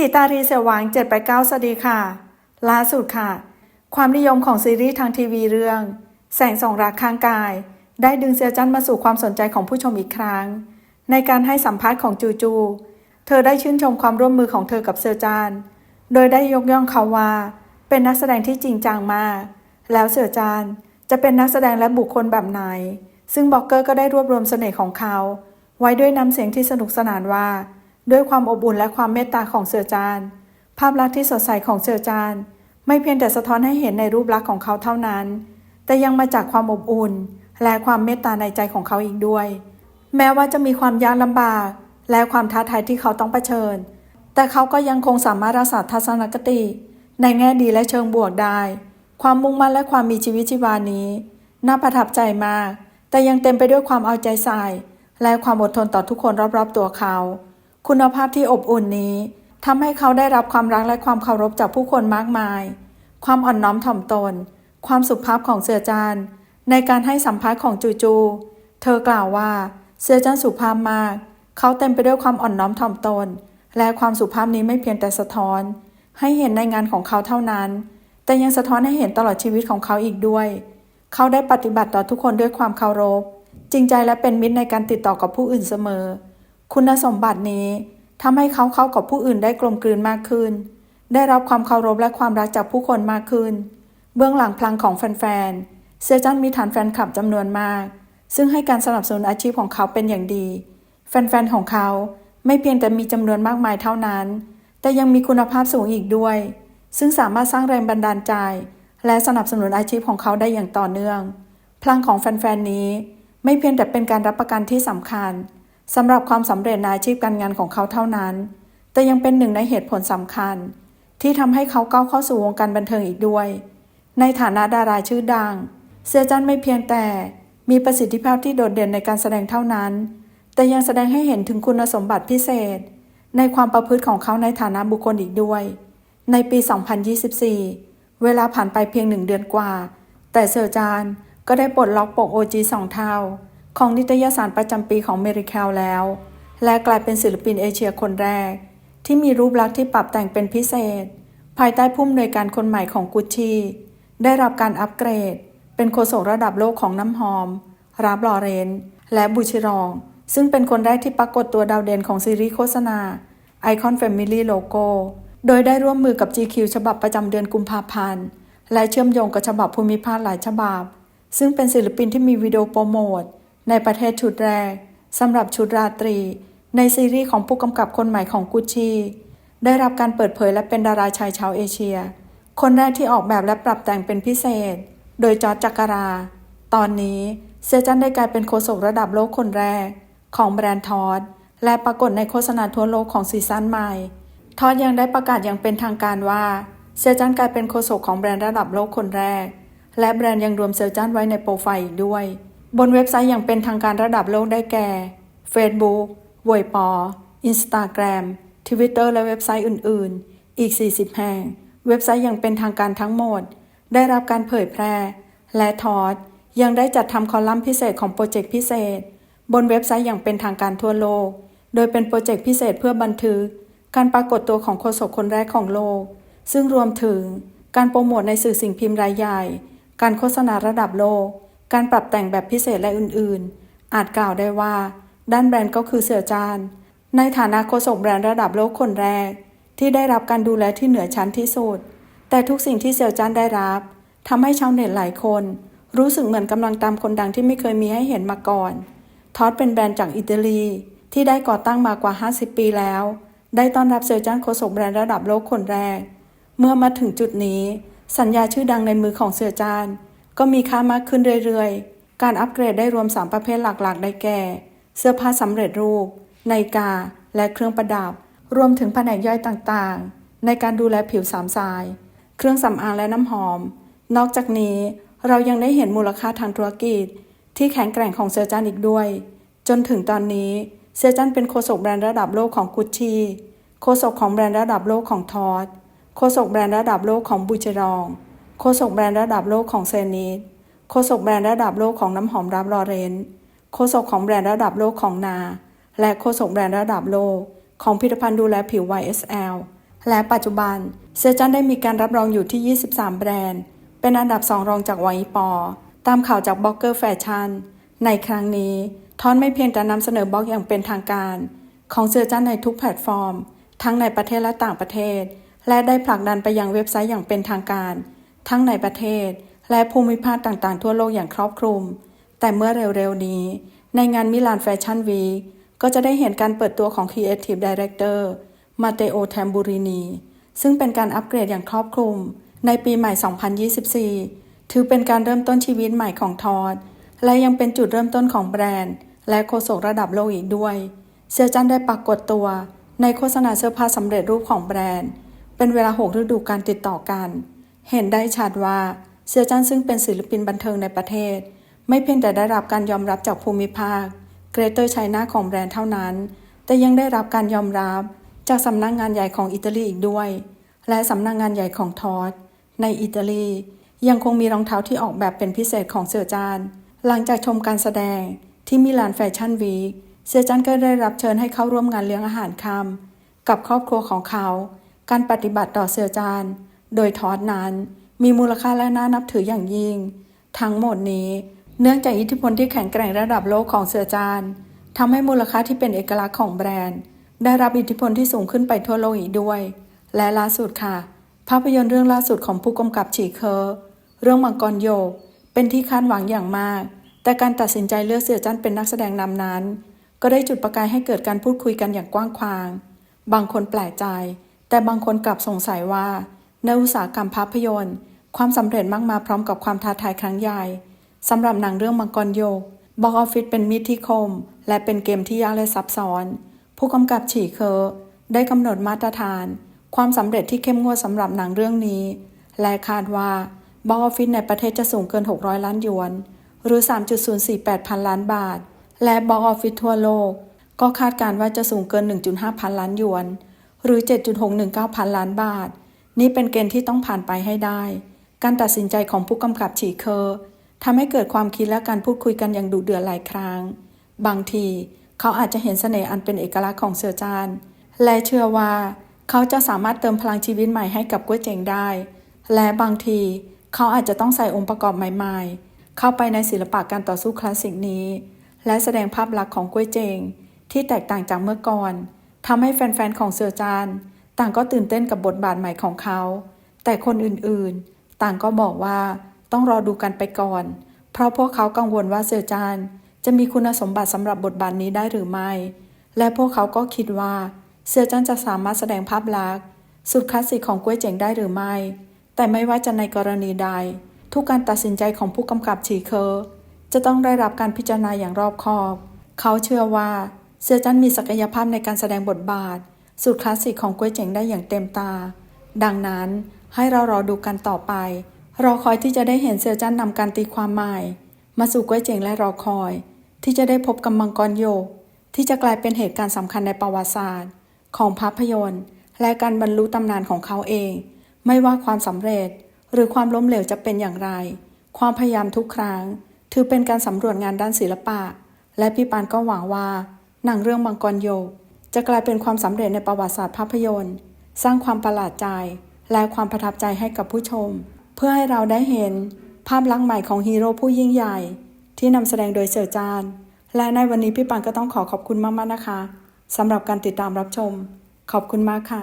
ถีตารีเสวาง7 8 9สวัสดีค่ะล่าสุดค่ะ ความนิยมของซีรีส์ทางทีวีเรื่อง แสงส่องรักข้างกาย ได้ดึงเซียจันมาสู่ความสนใจของผู้ชมอีกครั้ง ในการให้สัมภาษณ์ของจูจู เธอได้ชื่นชมความร่วมมือของเธอกับเซียจานโดยได้ยกย่องเขาว่า เป็นนักแสดงที่จริงจังมาก แล้วเสือจานจะเป็นนักแสดงและบุคคลแบบไหน ซึ่งบล็อกเกอร์ก็ได้รวบรวมเสน่ห์ของเขา ไว้ด้วยน้ำเสียงที่สนุกสนานว่า ด้วยความอบอุ่นและความเมตตาของเสือจานภาพลักษณ์ที่สดใสของเสือจานไม่เพียงแต่สะท้อนให้เห็นในรูปลักษณ์ของเขาเท่านั้น แต่ยังมาจากความอบอุ่น และความเมตตาในใจของเขาอีกด้วย แม้ว่าจะมีความยากลำบาก และความท้าทายที่เขาต้องเผชิญ แต่เขาก็ยังคงสามารถรักษาทัศนคติ ในแง่ดีและเชิงบวกได้ ความมุ่งมั่นและความมีชีวิตชีวานี้น่าประทับใจมาก แต่ยังเต็มไปด้วยความเอาใจใส่ และความอดทนต่อทุกคนรอบๆตัวเขา คุณภาพที่อบอุ่นนี้ทำให้เขาได้รับความรักและความเคารพจากผู้คนมากมาย ความอ่อนน้อมถ่อมตน ความสุภาพของเสือจานในการให้สัมภาษณ์ของจูจู เธอกล่าวว่าเสือจานสุภาพมาก เขาเต็มไปด้วยความอ่อนน้อมถ่อมตน และความสุภาพนี้ไม่เพียงแต่สะท้อน ให้เห็นในงานของเขาเท่านั้น แต่ยังสะท้อนให้เห็นตลอดชีวิตของเขาอีกด้วย เขาได้ปฏิบัติต่อทุกคนด้วยความเคารพ จริงใจและเป็นมิตรในการติดต่อกับผู้อื่นเสมอ คุณสมบัตินี้ทำให้เขาเข้ากับผู้อื่นได้กลมกลืนมากขึ้น ได้รับความเคารพและความรักจากผู้คนมากขึ้น เบื้องหลังพลังของแฟนๆ เซจันมีฐานแฟนคลับจำนวนมาก ซึ่งให้การสนับสนุนอาชีพของเขาเป็นอย่างดี แฟนๆ ของเขาไม่เพียงแต่มีจำนวนมากมายเท่านั้น แต่ยังมีคุณภาพสูงอีกด้วย ซึ่งสามารถสร้างแรงบันดาลใจ และสนับสนุนอาชีพของเขาได้อย่างต่อเนื่อง พลังของแฟนๆ นี้ไม่เพียงแต่เป็นการรับประกันที่สำคัญ สำหรับความสำเร็จในอาชีพการงานของเขาเท่านั้น แต่ยังเป็นหนึ่งในเหตุผลสำคัญ ที่ทำให้เขาก้าวเข้าสู่วงการบันเทิงอีกด้วย ในฐานะดาราชื่อดังเซียจันไม่เพียงแต่มีประสิทธิภาพที่โดดเด่นในการแสดงเท่านั้น แต่ยังแสดงให้เห็นถึงคุณสมบัติพิเศษ ในความประพฤติของเขาในฐานะบุคคลอีกด้วย ในปี 2024 เวลาผ่านไปเพียงหนึ่งเดือนกว่า แต่เซอร์จานก็ได้ปลดล็อกปก OG สองเท่า ของนิตยสารประจำปีของเมริแคลแล้ว และกลายเป็นศิลปินเอเชียคนแรก ที่มีรูปลักษณ์ที่ปรับแต่งเป็นพิเศษ ภายใต้ผู้อำนวยการคนใหม่ของกุชชี่ได้รับการอัปเกรด เป็นโฆษกระดับโลกของน้ำหอมรับลอเรน และบูชิรอง ซึ่งเป็นคนแรกที่ปรากฏตัวดาวเด่นของซีรีส์โฆษณา Icon Family Logo โดยได้ร่วมมือกับ GQ ฉบับประจำเดือนกุมภาพันธ์ และเชื่อมโยงกับฉบับภูมิภาคหลายฉบับ ซึ่งเป็นศิลปินที่มีวิดีโอโปรโมท ในประเทศชุดแรกสำหรับชุดราตรี ในซีรีส์ของผู้กำกับคนใหม่ของกุชชีได้รับการเปิดเผยและเป็นดาราชายชาวเอเชีย คนแรกที่ออกแบบและปรับแต่งเป็นพิเศษ โดยจอร์จจักรา ตอนนี้เซจันได้กลายเป็นโฆษกระดับโลกคนแรก ของแบรนด์ทอดและปรากฏในโฆษณาทั่วโลกของซีซั่นใหม่ ทอดยังได้ประกาศอย่างเป็นทางการว่าเซจันกลายเป็นโฆษกของแบรนด์ระดับโลกคนแรก และแบรนด์ยังรวมเซจันไว้ในโปรไฟล์อีกด้วย บนเว็บไซต์อย่างเป็นทางการระดับโลกได้แก่ Facebook ววยปอ Instagram Twitter และเว็บไซต์อื่น ๆ อีก 40 แห่ง เว็บไซต์อย่างเป็นทางการทั้งหมด ได้รับการเผยแพร่ และทอด ยังได้จัดทำคอลัมน์พิเศษของโปรเจกต์พิเศษ บนเว็บไซต์อย่างเป็นทางการทั่วโลก โดยเป็นโปรเจกต์พิเศษเพื่อบันทึก การปรากฏตัวของโฆษกคนแรกของโลก ซึ่งรวมถึง การโปรโมทในสื่อสิ่งพิมพ์รายใหญ่ การโฆษณาระดับโลก การปรับแต่งแบบพิเศษและอื่นๆ อาจกล่าวได้ว่า ด้านแบรนด์ก็คือเสือจาน ในฐานะโฆษกแบรนด์ระดับโลกคนแรก ที่ได้รับการดูแลที่เหนือชั้นที่สุด แต่ทุกสิ่งที่เสือจานได้รับทำให้ชาวเน็ตหลายคน รู้สึกเหมือนกำลังตามคนดังที่ไม่เคยมีให้เห็นมาก่อนทอดเป็นแบรนด์จากอิตาลี ที่ได้ก่อตั้งมากว่า 50 ปีแล้ว ได้ต้อนรับเซอร์จันโฆษกแบรนด์ระดับโลกคนแรก เมื่อมาถึงจุดนี้ สัญญาชื่อดังในมือของเซอร์จาน ก็มีค่ามากขึ้นเรื่อยๆ การอัปเกรดได้รวม 3 ประเภทหลักๆ ได้แก่ เสื้อผ้าสำเร็จรูป นาฬิกา และเครื่องประดับ รวมถึงแผนกย่อยต่างๆ ในการดูแลผิวสามสาย เครื่องสำอางและน้ำหอม นอกจากนี้เรายังได้เห็นมูลค่าทางธุรกิจ ที่แข็งแกร่งของเซอร์จันอีกด้วย จนถึงตอนนี้เซอร์จันเป็นโฆษกแบรนด์ระดับโลกของกุชชี่โฆษกของแบรนด์ระดับโลกของทอดโฆษกแบรนด์ระดับโลกของบูเจรอง โฆษกแบรนด์ระดับโลกของเซนิสโฆษกแบรนด์ระดับโลกของน้ำหอมรับลอเรนโฆษกของแบรนด์ระดับโลกของนา และโฆษกแบรนด์ระดับโลก ของผลิตภัณฑ์ดูแลผิว YSL และปัจจุบันเสื้อจันได้มีการรับรองอยู่ที่ 23 แบรนด์ เป็นอันดับ 2 รองจากวายปอ ตามข่าวจากบล็อกเกอร์แฟชั่น ในครั้งนี้ทอนไม่เพียงแต่นำเสนอบล็อกอย่างเป็นทางการ ของเสื้อจันในทุกแพลตฟอร์ม ทั้งในประเทศและต่างประเทศ และได้ผลักดันไปยังเว็บไซต์อย่างเป็นทางการ ทั้งในประเทศ และภูมิภาคต่างๆ ทั่วโลกอย่างครอบคลุม แต่เมื่อเร็วๆนี้ ในงานมิลานแฟชั่นวีก็จะได้เห็นการเปิดตัวของ Creative Director มาเตโอแทมบูรินี ซึ่งเป็นการอัปเกรดอย่างครอบคลุม ในปีใหม่ 2024 ถือเป็นการเริ่มต้นชีวิตใหม่ของทอด และยังเป็นจุดเริ่มต้นของแบรนด์ และโฆษกระดับโลกอีกด้วย เซียจันได้ปรากฏตัวในโฆษณาเสื้อผ้าสำเร็จรูปของแบรนด์ เป็นเวลา 6 ฤดูการติดต่อกัน เห็นได้ชัดว่าเซียจันซึ่งเป็นศิลปินบันเทิงในประเทศ ไม่เพียงแต่ได้รับการยอมรับจากภูมิภาคเกรเตอร์ไชน่าของแบรนด์เท่านั้น แต่ยังได้รับการยอมรับจากสำนักงงานใหญ่ของอิตาลีอีกด้วย และสำนักงงานใหญ่ของทอสในอิตาลี ยังคงมีรองเท้าที่ออกแบบเป็นพิเศษของเสือจานหลังจากชมการแสดงที่มิลานแฟชั่นวีคเสือจานก็ได้รับเชิญให้เข้าร่วมงานเลี้ยงอาหารค่ำกับครอบครัวของเขา การปฏิบัติต่อเสือจาน โดยทอสนั้นมีมูลค่าและน่านับถืออย่างยิ่ง ทั้งหมดนี้เนื่องจากอิทธิพลที่แข็งแกร่งระดับโลกของเสือจานทำให้มูลค่าที่เป็นเอกลักษณ์ของแบรนด์ ได้รับอิทธิพลที่สูงขึ้นไปทั่วโลกอีกด้วย และล่าสุดค่ะ ภาพยนตร์เรื่องล่าสุดของผู้กำกับฉีเคอร์เรื่องมังกรโยก เป็นที่คาดหวังอย่างมาก แต่การตัดสินใจเลือกเสือจันเป็นนักแสดงนำนั้น ก็ได้จุดประกายให้เกิดการพูดคุยกันอย่างกว้างขวาง บางคนแปลกใจ แต่บางคนกลับสงสัยว่า ในอุตสาหกรรมภาพยนตร์ ความสำเร็จมักมาพร้อมกับความท้าทายครั้งใหญ่สำหรับหนังเรื่องมังกรโยกบ็อกออฟฟิศเป็นมิตรที่คม และเป็นเกมที่ยากและซับซ้อน ผู้กำกับฉีเคอร์ได้กำหนดมาตรฐาน ความสำเร็จที่เข้มงวดสำหรับหนังเรื่องนี้ และคาดว่าบ็อกออฟฟิศในประเทศจะสูงเกิน 600 ล้านหยวน หรือ 3.048 พันล้านบาท และบ็อกออฟฟิศทั่วโลก ก็คาดการณ์ว่าจะสูงเกิน 1.5 พันล้านหยวน หรือ 7.619 พันล้านบาท นี่เป็นเกณฑ์ที่ต้องผ่านไปให้ได้ การตัดสินใจของผู้กำกับฉีเคอร์ทำให้เกิดความคิดและการพูดคุยกันอย่างดุเดือดหลายครั้ง บางทีเขาอาจจะเห็นเสน่ห์อันเป็นเอกลักษณ์ของเสือจานและเชื่อว่า เขาจะสามารถเติมพลังชีวิตใหม่ให้กับก๋วยเจ๋งได้ และบางทีเขาอาจจะต้องใส่องค์ประกอบใหม่ๆ เข้าไปในศิลปะการต่อสู้คลาสสิกนี้ และแสดงภาพลักษณ์ของก๋วยเจ๋งที่แตกต่างจากเมื่อก่อนทำให้แฟนๆของเสือจาน ต่างก็ตื่นเต้นกับบทบาทใหม่ของเขา แต่คนอื่นๆ ต่างก็บอกว่าต้องรอดูกันไปก่อน เพราะพวกเขากังวลว่าเสือจานจะมีคุณสมบัติสำหรับบทบาทนี้ได้หรือไม่ และพวกเขาก็คิดว่าเสือจานจะสามารถแสดงภาพลักษณ์สุดคลาสสิกของกล้วยเจ๋งได้หรือไม่ แต่ไม่ว่าจะในกรณีใด ทุกการตัดสินใจของผู้กำกับฉีเคอร์จะต้องได้รับการพิจารณาอย่างรอบคอบ เขาเชื่อว่าเสือจันมีศักยภาพในการแสดงบทบาท สุดคลาสสิกของกล้วยเจ๋งได้อย่างเต็มตา ดังนั้นให้เรารอดูกันต่อไป รอคอยที่จะได้เห็นเสือจันนำการตีความใหม่ มาสู่กล้วยเจ๋งและรอคอย ที่จะได้พบกับมังกรโยก ที่จะกลายเป็นเหตุการณ์สำคัญในประวัติศาสตร์ ของภาพยนตร์ และการบรรลุตำนานของเขาเอง ไม่ว่าความสำเร็จ หรือความล้มเหลวจะเป็นอย่างไร ความพยายามทุกครั้ง ถือเป็นการสำรวจงานด้านศิลปะ และพี่ปานก็หวังว่าหนังเรื่องมังกรโยก จะกลายเป็นความสำเร็จในประวัติศาสตร์ภาพยนตร์ สร้างความประหลาดใจ และความประทับใจให้กับผู้ชม เพื่อให้เราได้เห็นภาพลักษณ์ใหม่ของฮีโร่ผู้ยิ่งใหญ่ ที่นำแสดงโดยเสือจาน และในวันนี้พี่ปันก็ต้องขอขอบคุณมากๆนะคะสำหรับการติดตามรับชม ขอบคุณมากค่ะ